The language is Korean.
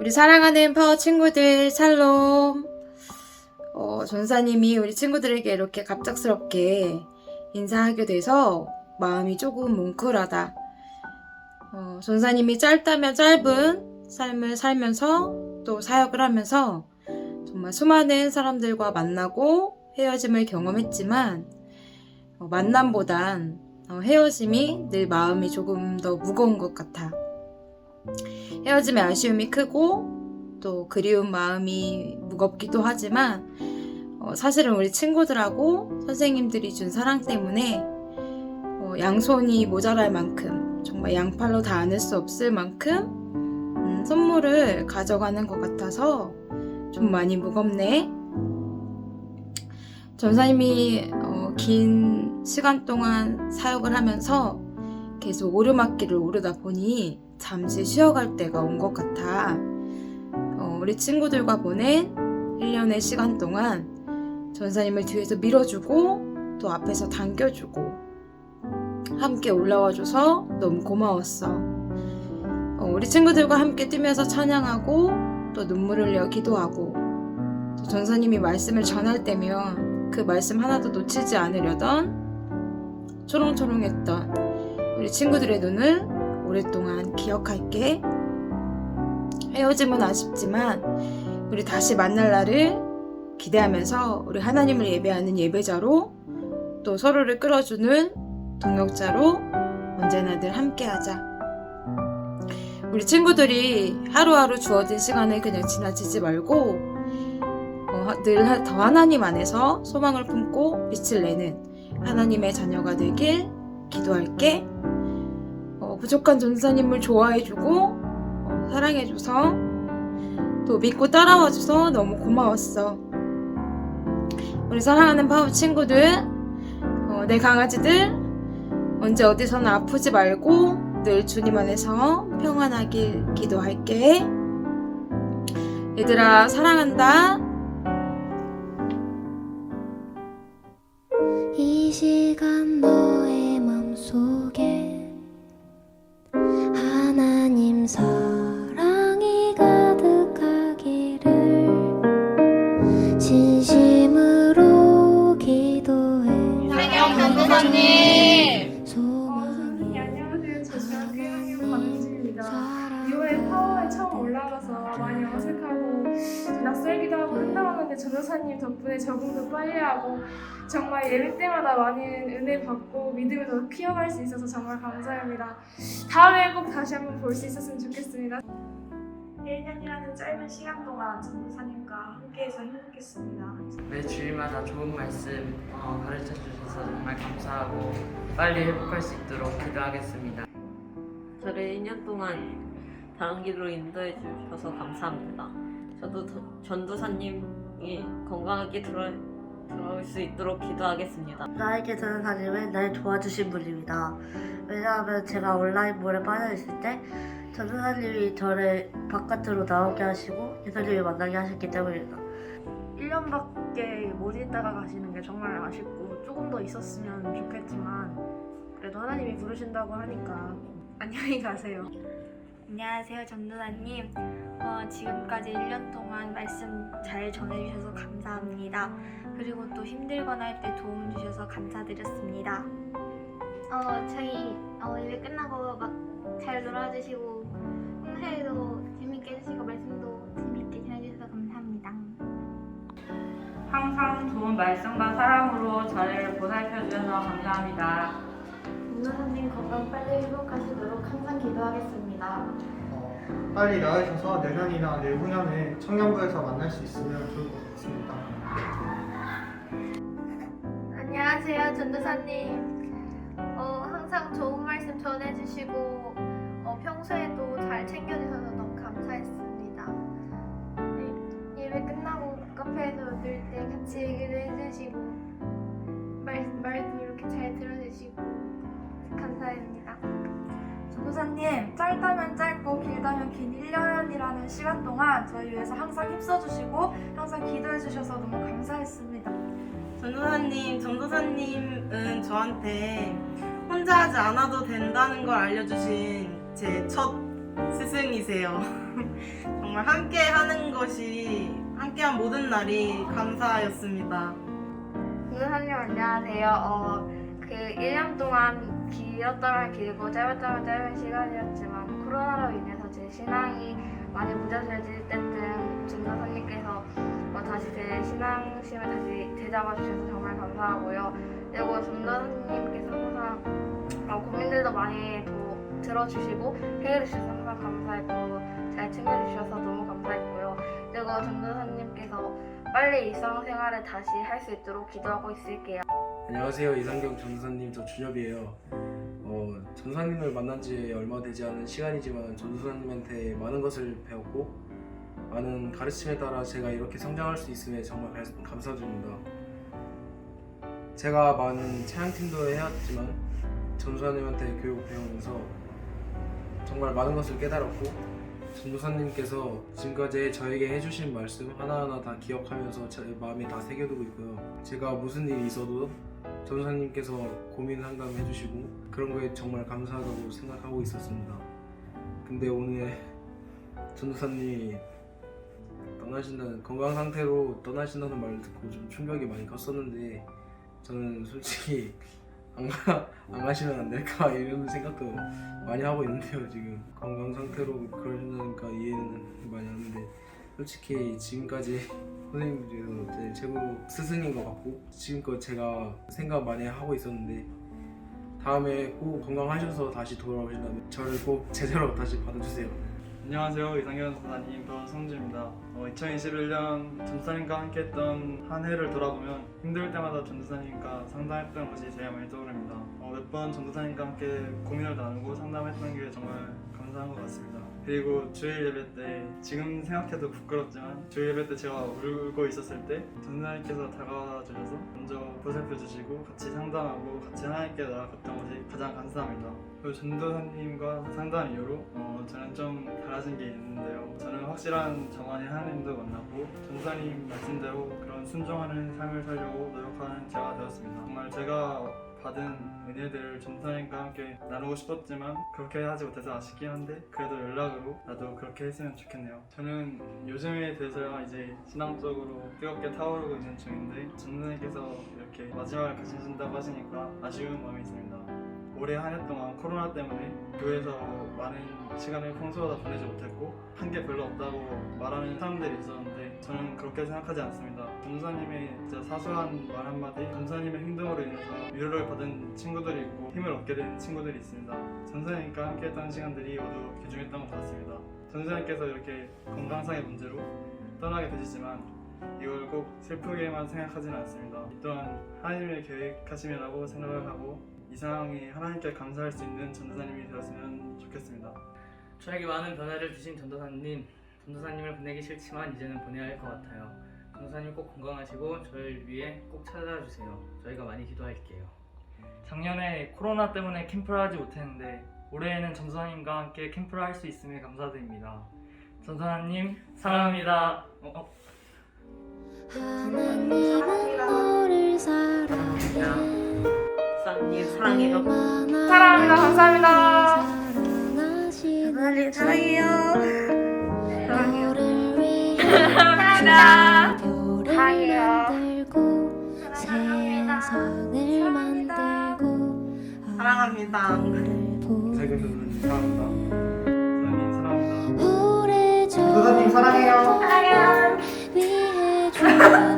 우리 사랑하는 파워 친구들 샬롬. 어, 전사님이 우리 친구들에게 이렇게 갑작스럽게 인사하게 돼서 마음이 조금 뭉클하다. 어, 전사님이 짧다면 짧은 삶을 살면서 또 사역을 하면서 정말 수많은 사람들과 만나고 헤어짐을 경험했지만 어, 만남보단 어, 헤어짐이 늘 마음이 조금 더 무거운 것 같아. 헤어짐의 아쉬움이 크고 또 그리운 마음이 무겁기도 하지만 어, 사실은 우리 친구들하고 선생님들이 준 사랑 때문에 어, 양손이 모자랄 만큼 정말 양팔로 다 안을 수 없을 만큼 음, 선물을 가져가는 것 같아서 좀 많이 무겁네. 전사님이 어, 긴 시간 동안 사역을 하면서 계속 오르막길을 오르다 보니 잠시 쉬어갈 때가 온 것 같아. 어, 우리 친구들과 보낸 1년의 시간 동안 전사님을 뒤에서 밀어주고 또 앞에서 당겨주고 함께 올라와줘서 너무 고마웠어. 어, 우리 친구들과 함께 뛰면서 찬양하고 또 눈물을 흘려 기도하고 또 전사님이 말씀을 전할 때면 그 말씀 하나도 놓치지 않으려던 초롱초롱했던 우리 친구들의 눈을 오랫동안 기억할게. 헤어짐은 아쉽지만 우리 다시 만날 날을 기대하면서 우리 하나님을 예배하는 예배자로 또 서로를 끌어주는 동역자로 언제나 늘 함께하자. 우리 친구들이 하루하루 주어진 시간을 그냥 지나치지 말고 어, 늘더 하나님 안에서 소망을 품고 빛을 내는 하나님의 자녀가 되길 기도할게. 어, 부족한 전사님을 좋아해주고 어, 사랑해줘서 또 믿고 따라와줘서 너무 고마웠어. 우리 사랑하는 파워 친구들, 어, 내 강아지들 언제 어디서나 아프지 말고 늘 주님 안에서 평안하길 기도할게. 얘들아 사랑한다. 이 시간 너 사랑이 가득하기를 진심으로 기도해 소망이 선생님 안녕하세요. 저 중학교 1학년 박민주입니다. 사랑 이번에 파워에 처음 올라가서 많이 어색하고 낯설기도 하고 전도사님 덕분에 적응도 빨리 하고 정말 예배 때마다 많이 은혜 받고 믿음을 더 키워갈 수 있어서 정말 감사합니다. 다음에 꼭 다시 한번 볼 수 있었으면 좋겠습니다. 1년이라는 짧은 시간 동안 전도사님과 함께해서 행복했습니다. 매 주일마다 좋은 말씀 어, 가르쳐 주셔서 정말 감사하고 빨리 회복할 수 있도록 기도하겠습니다. 저를 2년 동안 다른 길로 인도해 주셔서 감사합니다. 저도 더- 전도사님 이 건강하게 들어, 들어올 수 있도록 기도하겠습니다. 나에게 전도사님은 날 도와주신 분입니다. 왜냐하면 제가 온라인 몰에 빠져있을 때 전도사님이 저를 바깥으로 나오게 하시고 예수님을 만나게 하셨기 때문입니다. 1년밖에 못 있다가 가시는 게 정말 아쉽고 조금 더 있었으면 좋겠지만 그래도 하나님이 부르신다고 하니까 안녕히 가세요. 안녕하세요, 전도사님. 어, 지금까지 1년 동안 말씀 잘 전해주셔서 감사합니다. 그리고 또 힘들거나 할 때 도움 주셔서 감사드렸습니다. 어, 저희 어, 예배 끝나고 막 잘 놀아주시고 행사에도 재밌게 해주시고 말씀도 재밌게 전해주셔서 감사합니다. 항상 좋은 말씀과 사랑으로 저를 보살펴 주셔서 감사합니다. 전도사님 건강 빨리 회복하시도록 항상 기도하겠습니다. 어, 빨리 나으셔서 내년이나 내후년에 청년부에서 만날 수 있으면 좋을 것 같습니다. 안녕하세요, 전도사님. 어, 항상 좋은 말씀 전해주시고 어, 평소에도 잘 챙겨주셔서 너무 감사했습니다. 네, 예배 끝나고 카페에서 놀때 같이 얘기도 해주시고 말, 말도 이렇게 잘 들어주시고 감사합니다. 전도사님 짧다면 짧고 길다면 긴 1년이라는 시간 동안 저희 위해서 항상 힘써주시고 항상 기도해주셔서 너무 감사했습니다. 전도사님, 전도사님은 저한테 혼자 하지 않아도 된다는 걸 알려주신 제 첫 스승 고민이세요. 정말 함께 하는 것이 함께한 모든 날이 감사였습니다. 전도사님 안녕하세요. 어, 그 1년 동안 길었다면 길고 짧았다면 짧은 시간이었지만 코로나로 인해서 제 신앙이 많이 무뎌질 때쯤 전도사님께서 어, 다시 제 신앙심을 다시 되잡아 주셔서 정말 감사하고요. 그리고 전도사님께서 항상 어, 고민들도 많이 도, 들어주시고 해결해 주셔서 항상 감사했고 잘 챙겨주셔서 너무 감사했고요. 그리고 전도사님께서 빨리 일상생활을 다시 할 수 있도록 기도하고 있을게요. 안녕하세요 이상경 전도사님 저 준엽이에요 어, 전도사님을 만난 지 얼마 되지 않은 시간이지만 전도사님한테 많은 것을 배웠고 많은 가르침에 따라 제가 이렇게 성장할 수 있음에 정말 가- 감사드립니다. 제가 많은 찬양팀도 해왔지만 전도사님한테 교육 배우면서 정말 많은 것을 깨달았고 전도사님께서 지금까지 저에게 해주신 말씀 하나하나 다 기억하면서 제 마음에 다 새겨두고 있고요. 제가 무슨 일이 있어도 전도사님께서 고민 상담 해주시고 그런 거에 정말 감사하다고 생각하고 있었습니다. 근데 오늘 전도사님이 떠나신다는 건강 상태로 떠나신다는 말을 듣고 좀 충격이 많이 컸었는데 저는 솔직히 안, 가, 안 가시면 안 될까 이런 생각도 많이 하고 있는데요 지금. 건강 상태로 그러신다니까 이해는 많이 하는데 솔직히 지금까지 선생님 중에서 제 최고 스승인 것 같고 지금껏 제가 생각 많이 하고 있었는데 다음에 꼭 건강하셔서 다시 돌아오신다면 저를 꼭 제자로 다시 받아주세요 안녕하세요 이상현 선사님 변성주입니다. 어, 2021년 전도사님과 함께했던 한 해를 돌아보면 힘들 때마다 전도사님과 상담했던 것이 제일 많이 떠오릅니다. 어, 몇번 전도사님과 함께 고민을 나누고 상담했던 게 정말 감사한 것 같습니다. 그리고 주일 예배 때 지금 생각해도 부끄럽지만 주일 예배 때 제가 울고 있었을 때 전도사님께서 다가와 주셔서 먼저 보살펴 주시고 같이 상담하고 같이 하나님께 나아갔던 것이 가장 감사합니다. 그리고 전도사님과 상담 이후로 어, 저는 좀 달라진 게 있는데요. 저는 확실한 저만의 하나님도 만났고 전도사님 말씀대로 그런 순종하는 삶을 살려고 노력하는 제가 되었습니다. 정말 제가 받은 은혜들을 전도사님과 함께 나누고 싶었지만 그렇게 하지 못해서 아쉽긴 한데 그래도 연락으로 나도 그렇게 했으면 좋겠네요. 저는 요즘에 대해서야 이제 신앙적으로 뜨겁게 타오르고 있는 중인데 전도사님께서 이렇게 마지막을 가신다고 하시니까 아쉬운 마음이 있습니다. 올해 한 해 동안 코로나 때문에 교회에서 많은 시간을 평소보다 보내지 못했고 한 게 별로 없다고 말하는 사람들이 있었는데 저는 그렇게 생각하지 않습니다. 전사님의 진짜 사소한 말 한마디, 전사님의 행동으로 인해서 위로를 받은 친구들이 있고 힘을 얻게 된 친구들이 있습니다. 전사님과 함께했던 시간들이 모두 귀중했던 것 같습니다. 전사님께서 이렇게 건강상의 문제로 떠나게 되시지만 이걸 꼭 슬프게만 생각하지는 않습니다. 이 또한 하나님의 계획하심이라고 생각을 하고 이 상황이 하나님께 감사할 수 있는 전도사님이 되었으면 좋겠습니다. 저에게 많은 변화를 주신 전도사님, 전도사님을 보내기 싫지만 이제는 보내야 할 것 같아요. 전도사님 꼭 건강하시고 저를 위해 꼭 찾아와 주세요. 저희가 많이 기도할게요. 작년에 코로나 때문에 캠프를 하지 못했는데 올해에는 전사님과 함께 캠프를 할 수 있음에 감사드립니다. 전사님 사랑합니다. 어, 어. 하나님 사랑해요. 사랑합니다. 감사합니다. 전도사님 사랑해요. 너를 위해 사랑합니다. 사랑해요. 사랑합니다. 사랑합니다 사랑합니다. 오래전 전도사님 사랑해요.